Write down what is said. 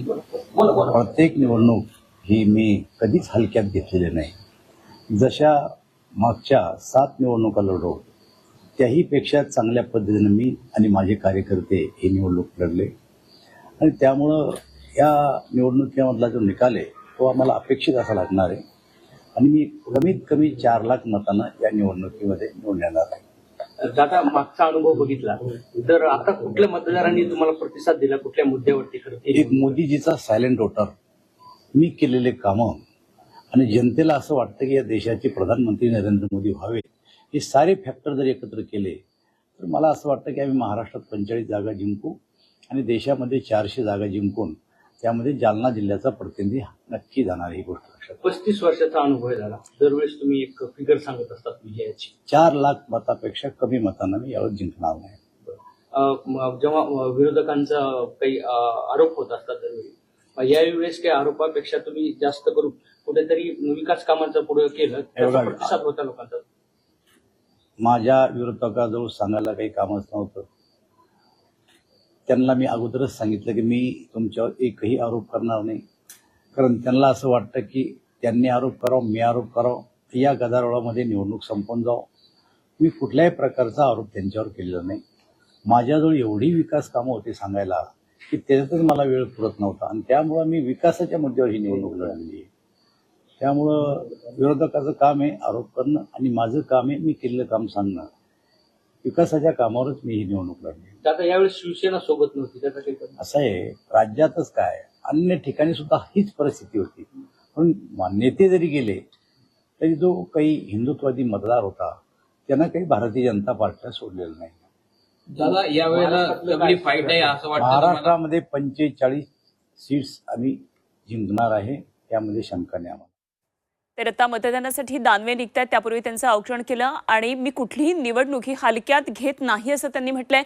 प्रत्येक निवडणूक ही मी कधीच हलक्यात घेतलेली नाही. जशा मागच्या सात निवडणुका लढलो त्याहीपेक्षा चांगल्या पद्धतीनं मी आणि माझे कार्यकर्ते ही निवडणूक लढले. आणि त्यामुळं या निवडणुकीमधला जो निकाल आहे तो आम्हाला अपेक्षित असा लागणार आहे. आणि मी कमीत कमी चार लाख मतांना या निवडणुकीमध्ये निवडून येणार आहे. दादा मागचा अनुभव बघितला. तर आता कुठल्या मतदारांनी तुम्हाला प्रतिसाद दिला? कुठल्या मुद्द्यावरती करते एक मोदीजीचा सायलेंट वोटर मी केलेले कामं आणि जनतेला असं वाटतं की या देशाचे प्रधानमंत्री नरेंद्र मोदी व्हावे हे सारे फॅक्टर जर एकत्र केले तर मला असं वाटतं की आम्ही महाराष्ट्रात पंचेचाळीस जागा जिंकू आणि देशामध्ये चारशे जागा जिंकून त्यामध्ये जालना जिल्ह्याचा प्रतिनिधी नक्की जाणार ही गोष्ट लक्षात पस्तीस वर्षाचा अनुभव दादा. दरवेळेस तुम्ही एक फिगर सांगत असतात विजयाची. चार लाख मतापेक्षा कमी मतांना मी यावेळेस जिंकणार नाही. जेव्हा विरोधकांचा काही आरोप होत असतात दरवेळी यावेळेस काही आरोपापेक्षा तुम्ही जास्त करून कुठेतरी विकास कामांचं पुढे केलं प्रतिसाद होता लोकांचा? माझ्या विरोधकाजवळ सांगायला काही कामच नव्हतं. त्यांना मी अगोदरच सांगितलं की मी तुमच्यावर एकही आरोप करणार नाही. कारण त्यांना असं वाटतं की त्यांनी आरोप करावं मी आरोप करावं या गदारोळामध्ये निवडणूक संपून जावं. मी कुठल्याही प्रकारचा आरोप त्यांच्यावर केलेला नाही. माझ्याजवळ एवढी विकास कामं होती सांगायला की त्याच्यातच मला वेळ पुरत नव्हता. आणि त्यामुळं मी विकासाच्या मुद्द्यावर ही निवडणूक लढलेली आहे. त्यामुळं विरोधकाचं काम आहे आरोप करणं आणि माझं काम आहे मी केलेलं काम सांगणं. विकासाच्या कामावरच मी ही निवडणूक लढली. दादा यावेळेस शिवसेना सोबत नव्हती त्याचा काही परिणाम? असं आहे राज्यातच काय अन्य ठिकाणी सुद्धा हीच परिस्थिती होती. पण नेते जरी गेले तरी जो काही हिंदुत्वादी मतदार होता त्यांना काही भारतीय जनता पार्टीला सोडलेलं नाही. दादा यावेळेला महाराष्ट्रातलं तगडी काय फाईट आहे असं वाटतं तुम्हाला? महाराष्ट्रामध्ये पंचेचाळीस सीट्स आम्ही जिंकणार आहे त्यामध्ये शंका नाही आम्हाला. तर आता मतदानासाठी दानवे निघतात त्यापूर्वी त्यांचं औक्षण केलं आणि मी कुठलीही निवडणूक ही हलक्यात घेत नाही असं त्यांनी म्हटलंय.